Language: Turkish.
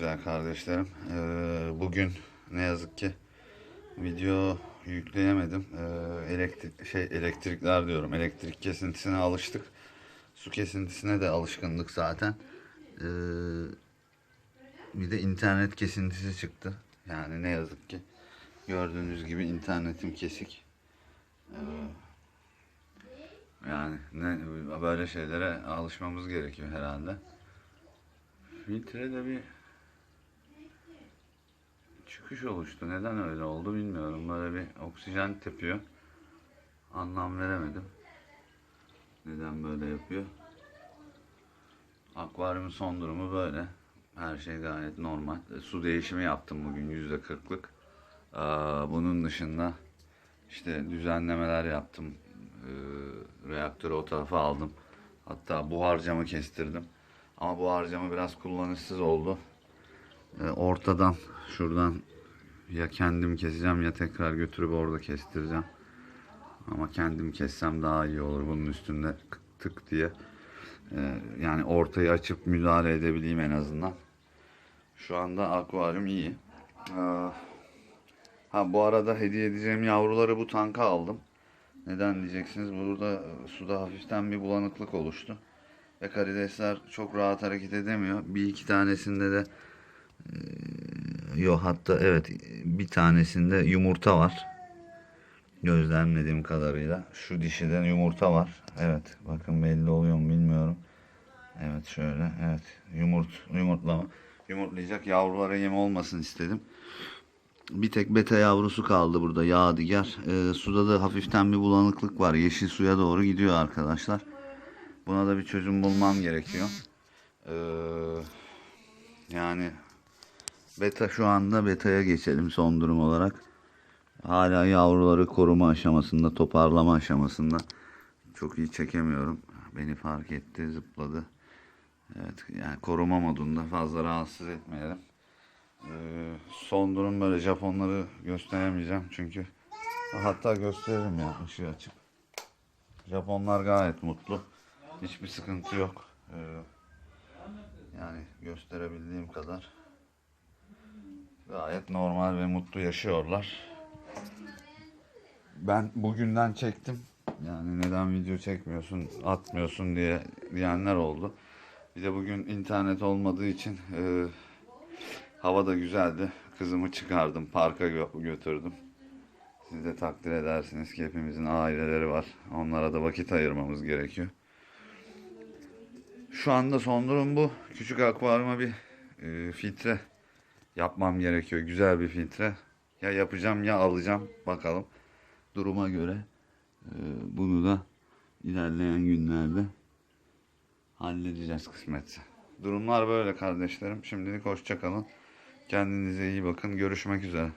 kardeşlerim. Ee, bugün ne yazık ki video yükleyemedim. Ee, elektrik şey elektrikler diyorum. Elektrik kesintisine alıştık. Su kesintisine de alışkındık zaten. Ee, bir de internet kesintisi çıktı. Yani ne yazık ki gördüğünüz gibi internetim kesik. Yani ne böyle şeylere alışmamız gerekiyor herhalde. Filtrede bir çıkış oluştu. Neden öyle oldu bilmiyorum. Böyle bir oksijen tepiyor. Anlam veremedim. Neden böyle yapıyor? Akvaryumun son durumu böyle. Her şey gayet normal. E, Su değişimi yaptım bugün yüzde kırklık. Bunun dışında işte düzenlemeler yaptım. Ee, reaktörü o tarafa aldım. Hatta buhar camı kestirdim. Ama bu harcama biraz kullanışsız oldu. Ee, ortadan şuradan ya kendim keseceğim ya tekrar götürüp orada kestireceğim. Ama kendim kessem daha iyi olur bunun üstünde tık diye. Ee, yani ortayı açıp müdahale edebileyim en azından. Şu anda akvaryum iyi. Ee, ha bu arada hediye edeceğim yavruları bu tanka aldım. Neden diyeceksiniz? Burada e, suda hafiften bir bulanıklık oluştu. Ve karidesler çok rahat hareket edemiyor. Bir iki tanesinde de yok hatta evet bir tanesinde yumurta var. Gözlemlediğim kadarıyla. Şu dişiden yumurta var. Evet bakın belli oluyor mu bilmiyorum. Evet şöyle evet yumurt yumurtlama. Yumurtlayacak yavrulara yem olmasın istedim. Bir tek beta yavrusu kaldı burada yadigar. Ee, suda da hafiften bir bulanıklık var. Yeşil suya doğru gidiyor arkadaşlar. Buna da bir çözüm bulmam gerekiyor. Ee, yani beta şu anda beta'ya geçelim son durum olarak. Hala yavruları koruma aşamasında, toparlama aşamasında. Çok iyi çekemiyorum. Beni fark etti, zıpladı. Evet, yani koruma modunda fazla rahatsız etmeyelim. Ee, son durum böyle Japonları gösteremeyeceğim çünkü hatta gösteririm ya ışığı açıp. Japonlar gayet mutlu. Hiçbir sıkıntı yok. Ee, yani gösterebildiğim kadar gayet normal ve mutlu yaşıyorlar. Ben bugünden çektim. Yani neden video çekmiyorsun, atmıyorsun diye diyenler oldu. Bir de bugün internet olmadığı için e, hava da güzeldi. Kızımı çıkardım, parka gö- götürdüm. Siz de takdir edersiniz ki hepimizin aileleri var. Onlara da vakit ayırmamız gerekiyor. Şu anda son durum bu. Küçük akvaryuma bir e, filtre yapmam gerekiyor. Güzel bir filtre. Ya yapacağım ya alacağım. Bakalım. Duruma göre e, bunu da ilerleyen günlerde halledeceğiz kısmetse. Durumlar böyle kardeşlerim. Şimdilik hoşça kalın. Kendinize iyi bakın. Görüşmek üzere.